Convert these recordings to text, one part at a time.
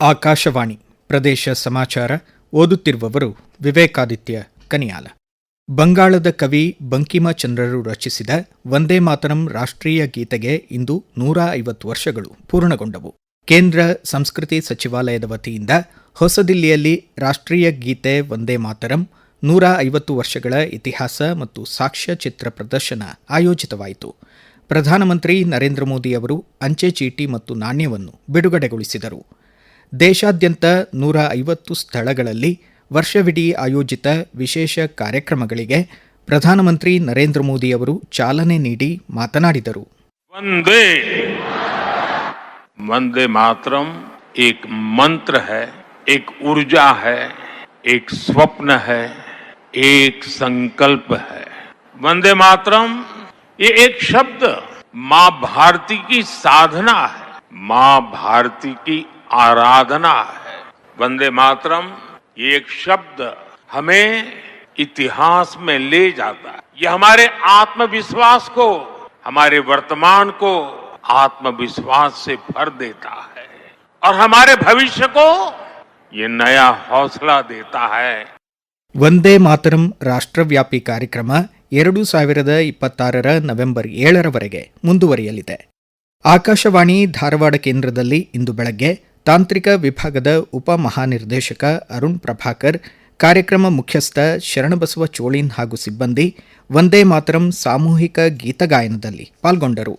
ಆಕಾಶವಾಣಿ ಪ್ರದೇಶ ಸಮಾಚಾರ ಓದುತ್ತಿರುವವರು ವಿವೇಕಾದಿತ್ಯ ಕನಿಯಾಲ. ಬಂಗಾಳದ ಕವಿ ಬಂಕಿಮಚಂದ್ರರು ರಚಿಸಿದ ವಂದೇ ಮಾತರಂ ರಾಷ್ಟ್ರೀಯ ಗೀತೆಗೆ ಇಂದು ನೂರ ಐವತ್ತು ವರ್ಷಗಳು ಪೂರ್ಣಗೊಂಡವು. ಕೇಂದ್ರ ಸಂಸ್ಕೃತಿ ಸಚಿವಾಲಯದ ವತಿಯಿಂದ ಹೊಸದಿಲ್ಲಿಯಲ್ಲಿ ರಾಷ್ಟ್ರೀಯ ಗೀತೆ ವಂದೇ ಮಾತರಂ ನೂರ ಐವತ್ತು ವರ್ಷಗಳ ಇತಿಹಾಸ ಮತ್ತು ಸಾಕ್ಷ್ಯಚಿತ್ರ ಪ್ರದರ್ಶನ ಆಯೋಜಿತವಾಯಿತು ಪ್ರಧಾನಮಂತ್ರಿ ನರೇಂದ್ರ ಮೋದಿ ಅವರು ಅಂಚೆ ಚೀಟಿ ಮತ್ತು ನಾಣ್ಯವನ್ನು ಬಿಡುಗಡೆಗೊಳಿಸಿದರು ದೇಶಾದ್ಯಂತ ನೂರ ಐವತ್ತು ಸ್ಥಳಗಳಲ್ಲಿ ವರ್ಷವಿಡೀ ಆಯೋಜಿತ ವಿಶೇಷ ಕಾರ್ಯಕ್ರಮಗಳಿಗೆ ಪ್ರಧಾನಮಂತ್ರಿ ನರೇಂದ್ರ ಮೋದಿ ಅವರು ಚಾಲನೆ ನೀಡಿ ಮಾತನಾಡಿದರು वंदे वंदे मातरम एक मंत्र है एक ऊर्जा है एक स्वप्न है एक संकल्प है। वंदे मातरम, ये एक शब्द माँ भारती की साधना है, माँ भारती की आराधना है। वंदे मातरम, ये एक शब्द हमें इतिहास में ले जाता है। ये हमारे आत्मविश्वास को, हमारे वर्तमान को आत्मविश्वास से भर देता है। और हमारे भविष्य को ये नया हौसला देता है। ವಂದೇ ಮಾತರಂ ರಾಷ್ಟ್ರವ್ಯಾಪಿ ಕಾರ್ಯಕ್ರಮ ಎರಡು ಸಾವಿರದ ಇಪ್ಪತ್ತಾರರ ನವೆಂಬರ್ ಏಳರವರೆಗೆ ಮುಂದುವರಿಯಲಿದೆ. ಆಕಾಶವಾಣಿ ಧಾರವಾಡ ಕೇಂದ್ರದಲ್ಲಿ ಇಂದು ಬೆಳಗ್ಗೆ ತಾಂತ್ರಿಕ ವಿಭಾಗದ ಉಪ ಮಹಾನಿರ್ದೇಶಕ ಅರುಣ್ ಪ್ರಭಾಕರ್, ಕಾರ್ಯಕ್ರಮ ಮುಖ್ಯಸ್ಥ ಶರಣಬಸವ ಚೋಳಿನ್ ಹಾಗೂ ಸಿಬ್ಬಂದಿ ವಂದೇ ಮಾತರಂ ಸಾಮೂಹಿಕ ಗೀತಗಾಯನದಲ್ಲಿ ಪಾಲ್ಗೊಂಡರು.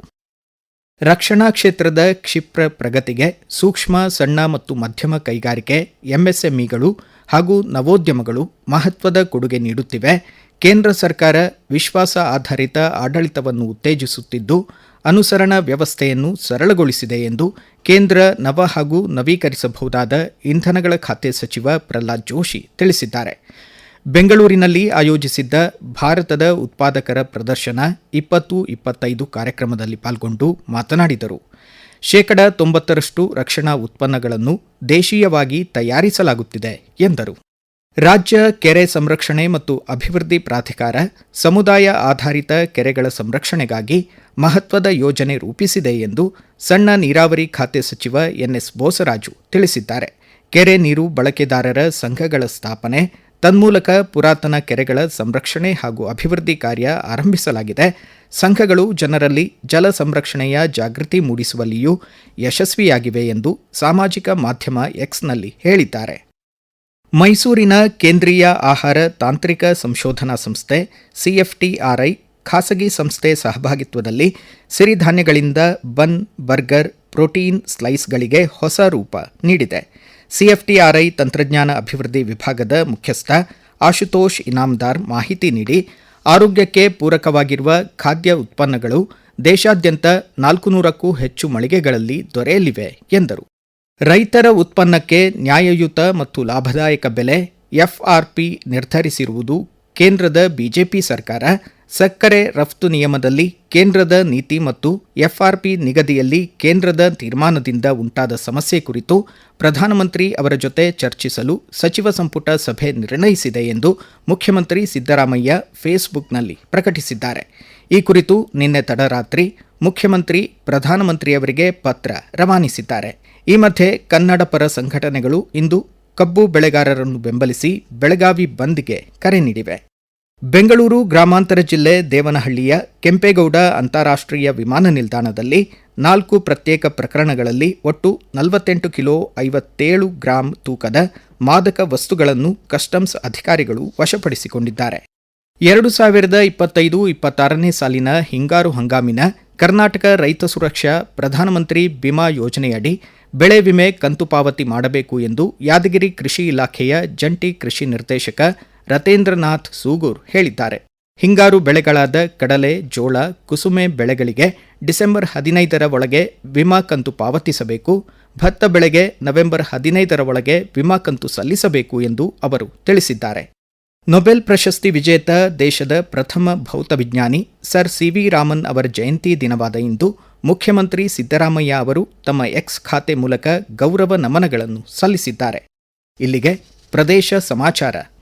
ರಕ್ಷಣಾ ಕ್ಷೇತ್ರದ ಕ್ಷಿಪ್ರ ಪ್ರಗತಿಗೆ ಸೂಕ್ಷ್ಮ, ಸಣ್ಣ ಮತ್ತು ಮಧ್ಯಮ ಕೈಗಾರಿಕೆ, ಎಂಎಸ್ಎಂಇಗಳು ಹಾಗೂ ನವೋದ್ಯಮಗಳು ಮಹತ್ವದ ಕೊಡುಗೆ ನೀಡುತ್ತಿವೆ. ಕೇಂದ್ರ ಸರ್ಕಾರ ವಿಶ್ವಾಸ ಆಧಾರಿತ ಆಡಳಿತವನ್ನು ಉತ್ತೇಜಿಸುತ್ತಿದ್ದು, ಅನುಸರಣಾ ವ್ಯವಸ್ಥೆಯನ್ನು ಸರಳಗೊಳಿಸಿದೆ ಎಂದು ಕೇಂದ್ರ ನವ ಹಾಗೂ ನವೀಕರಿಸಬಹುದಾದ ಇಂಧನಗಳ ಖಾತೆ ಸಚಿವ ಪ್ರಹ್ಲಾದ್ ಜೋಶಿ ತಿಳಿಸಿದ್ದಾರೆ. ಬೆಂಗಳೂರಿನಲ್ಲಿ ಆಯೋಜಿಸಿದ್ದ ಭಾರತದ ಉತ್ಪಾದಕರ ಪ್ರದರ್ಶನ ಇಪ್ಪತ್ತು ಇಪ್ಪತ್ತೈದು ಕಾರ್ಯಕ್ರಮದಲ್ಲಿ ಪಾಲ್ಗೊಂಡು ಮಾತನಾಡಿದರು. ಶೇಕಡ ತೊಂಬತ್ತರಷ್ಟು ರಕ್ಷಣಾ ಉತ್ಪನ್ನಗಳನ್ನು ದೇಶೀಯವಾಗಿ ತಯಾರಿಸಲಾಗುತ್ತಿದೆ ಎಂದರು. ರಾಜ್ಯ ಕೆರೆ ಸಂರಕ್ಷಣೆ ಮತ್ತು ಅಭಿವೃದ್ಧಿ ಪ್ರಾಧಿಕಾರ ಸಮುದಾಯ ಆಧಾರಿತ ಕೆರೆಗಳ ಸಂರಕ್ಷಣೆಗಾಗಿ ಮಹತ್ವದ ಯೋಜನೆ ರೂಪಿಸಿದೆ ಎಂದು ಸಣ್ಣ ನೀರಾವರಿ ಖಾತೆ ಸಚಿವ ಎನ್ಎಸ್ ಬೋಸರಾಜು ತಿಳಿಸಿದ್ದಾರೆ. ಕೆರೆ ನೀರು ಬಳಕೆದಾರರ ಸಂಘಗಳ ಸ್ಥಾಪನೆ ತನ್ಮೂಲಕ ಪುರಾತನ ಕೆರೆಗಳ ಸಂರಕ್ಷಣೆ ಹಾಗೂ ಅಭಿವೃದ್ಧಿ ಕಾರ್ಯ ಆರಂಭಿಸಲಾಗಿದೆ. ಸಂಘಗಳು ಜನರಲ್ಲಿ ಜಲ ಸಂರಕ್ಷಣೆಯ ಜಾಗೃತಿ ಮೂಡಿಸುವಲ್ಲಿಯೂ ಯಶಸ್ವಿಯಾಗಿವೆ ಎಂದು ಸಾಮಾಜಿಕ ಮಾಧ್ಯಮ ಎಕ್ಸ್ನಲ್ಲಿ ಹೇಳಿದ್ದಾರೆ. ಮೈಸೂರಿನ ಕೇಂದ್ರೀಯ ಆಹಾರ ತಾಂತ್ರಿಕ ಸಂಶೋಧನಾ ಸಂಸ್ಥೆ ಸಿಎಫ್ಟಿಆರ್ಐ ಖಾಸಗಿ ಸಂಸ್ಥೆ ಸಹಭಾಗಿತ್ವದಲ್ಲಿ ಸಿರಿಧಾನ್ಯಗಳಿಂದ ಬನ್, ಬರ್ಗರ್, ಪ್ರೋಟೀನ್ ಸ್ಲೈಸ್ಗಳಿಗೆ ಹೊಸ ರೂಪ ನೀಡಿದೆ. ಸಿಎಫ್ಟಿಆರ್ಐ ತಂತ್ರಜ್ಞಾನ ಅಭಿವೃದ್ಧಿ ವಿಭಾಗದ ಮುಖ್ಯಸ್ಥ ಆಶುತೋಷ್ ಇನಾಮ್ದಾರ್ ಮಾಹಿತಿ ನೀಡಿ, ಆರೋಗ್ಯಕ್ಕೆ ಪೂರಕವಾಗಿರುವ ಖಾದ್ಯ ಉತ್ಪನ್ನಗಳು ದೇಶಾದ್ಯಂತ ನಾಲ್ಕು ನೂರಕ್ಕೂ ಹೆಚ್ಚು ಮಳಿಗೆಗಳಲ್ಲಿ ದೊರೆಯಲಿವೆ, ಎಂದರು. ರೈತರ ಉತ್ಪನ್ನಕ್ಕೆ ನ್ಯಾಯಯುತ ಮತ್ತು ಲಾಭದಾಯಕ ಬೆಲೆ ಎಫ್ಆರ್ಪಿ ನಿರ್ಧರಿಸಿರುವುದು ಕೇಂದ್ರದ ಬಿಜೆಪಿ ಸರ್ಕಾರ ಸಕ್ಕರೆ ರಫ್ತು ನಿಯಮದಲ್ಲಿ ಕೇಂದ್ರದ ನೀತಿ ಮತ್ತು ಎಫ್ಆರ್ಪಿ ನಿಗದಿಯಲ್ಲಿ ಕೇಂದ್ರದ ತೀರ್ಮಾನದಿಂದ ಉಂಟಾದ ಸಮಸ್ಯೆ ಕುರಿತು ಪ್ರಧಾನಮಂತ್ರಿ ಅವರ ಜೊತೆ ಚರ್ಚಿಸಲು ಸಚಿವ ಸಂಪುಟ ಸಭೆ ನಿರ್ಣಯಿಸಿದೆ ಎಂದು ಮುಖ್ಯಮಂತ್ರಿ ಸಿದ್ದರಾಮಯ್ಯ ಫೇಸ್ಬುಕ್ನಲ್ಲಿ ಪ್ರಕಟಿಸಿದ್ದಾರೆ. ಈ ಕುರಿತು ನಿನ್ನೆ ತಡರಾತ್ರಿ ಮುಖ್ಯಮಂತ್ರಿ, ಪ್ರಧಾನಮಂತ್ರಿಯವರಿಗೆ ಪತ್ರ ರವಾನಿಸಿದ್ದಾರೆ. ಈ ಮಧ್ಯೆ ಕನ್ನಡ ಪರ ಸಂಘಟನೆಗಳು ಇಂದು ಕಬ್ಬು ಬೆಳೆಗಾರರನ್ನು ಬೆಂಬಲಿಸಿ ಬೆಳಗಾವಿ ಬಂದ್ಗೆ ಕರೆ ನೀಡಿವೆ. ಬೆಂಗಳೂರು ಗ್ರಾಮಾಂತರ ಜಿಲ್ಲೆ ದೇವನಹಳ್ಳಿಯ ಕೆಂಪೇಗೌಡ ಅಂತಾರಾಷ್ಟ್ರೀಯ ವಿಮಾನ ನಿಲ್ದಾಣದಲ್ಲಿ ನಾಲ್ಕು ಪ್ರತ್ಯೇಕ ಪ್ರಕರಣಗಳಲ್ಲಿ ಒಟ್ಟು ನಲವತ್ತೆಂಟು ಕಿಲೋ ಐವತ್ತೇಳು ಗ್ರಾಂ ತೂಕದ ಮಾದಕ ವಸ್ತುಗಳನ್ನು ಕಸ್ಟಮ್ಸ್ ಅಧಿಕಾರಿಗಳು ವಶಪಡಿಸಿಕೊಂಡಿದ್ದಾರೆ. ಎರಡು ಸಾವಿರದ ಇಪ್ಪತ್ತೈದು ಇಪ್ಪತ್ತಾರನೇ ಸಾಲಿನ ಹಿಂಗಾರು ಹಂಗಾಮಿನ ಕರ್ನಾಟಕ ರೈತ ಸುರಕ್ಷಾ ಪ್ರಧಾನಮಂತ್ರಿ ಬಿಮಾ ಯೋಜನೆಯಡಿ ಬೆಳೆ ವಿಮೆ ಕಂತು ಪಾವತಿ ಮಾಡಬೇಕು ಎಂದು ಯಾದಗಿರಿ ಕೃಷಿ ಇಲಾಖೆಯ ಜಂಟಿ ಕೃಷಿ ನಿರ್ದೇಶಕ ರತೇಂದ್ರನಾಥ್ ಸೂಗೂರ್ ಹೇಳಿದ್ದಾರೆ. ಹಿಂಗಾರು ಬೆಳೆಗಳಾದ ಕಡಲೆ, ಜೋಳ, ಕುಸುಮೆ ಬೆಳೆಗಳಿಗೆ ಡಿಸೆಂಬರ್ ಹದಿನೈದರ ಒಳಗೆ ವಿಮಾ ಕಂತು ಪಾವತಿಸಬೇಕು. ಭತ್ತ ಬೆಳೆಗೆ ನವೆಂಬರ್ ಹದಿನೈದರ ಒಳಗೆ ವಿಮಾ ಕಂತು ಸಲ್ಲಿಸಬೇಕು ಎಂದು ಅವರು ತಿಳಿಸಿದ್ದಾರೆ. ನೊಬೆಲ್ ಪ್ರಶಸ್ತಿ ವಿಜೇತ ದೇಶದ ಪ್ರಥಮ ಭೌತವಿಜ್ಞಾನಿ ಸರ್ ಸಿವಿ ರಾಮನ್ ಅವರ ಜಯಂತಿ ದಿನವಾದ ಇಂದು ಮುಖ್ಯಮಂತ್ರಿ ಸಿದ್ದರಾಮಯ್ಯ ಅವರು ತಮ್ಮ ಎಕ್ಸ್ ಖಾತೆ ಮೂಲಕ ಗೌರವ ನಮನಗಳನ್ನು ಸಲ್ಲಿಸಿದ್ದಾರೆ. ಇಲ್ಲಿಗೆ ಪ್ರದೇಶ ಸಮಾಚಾರ.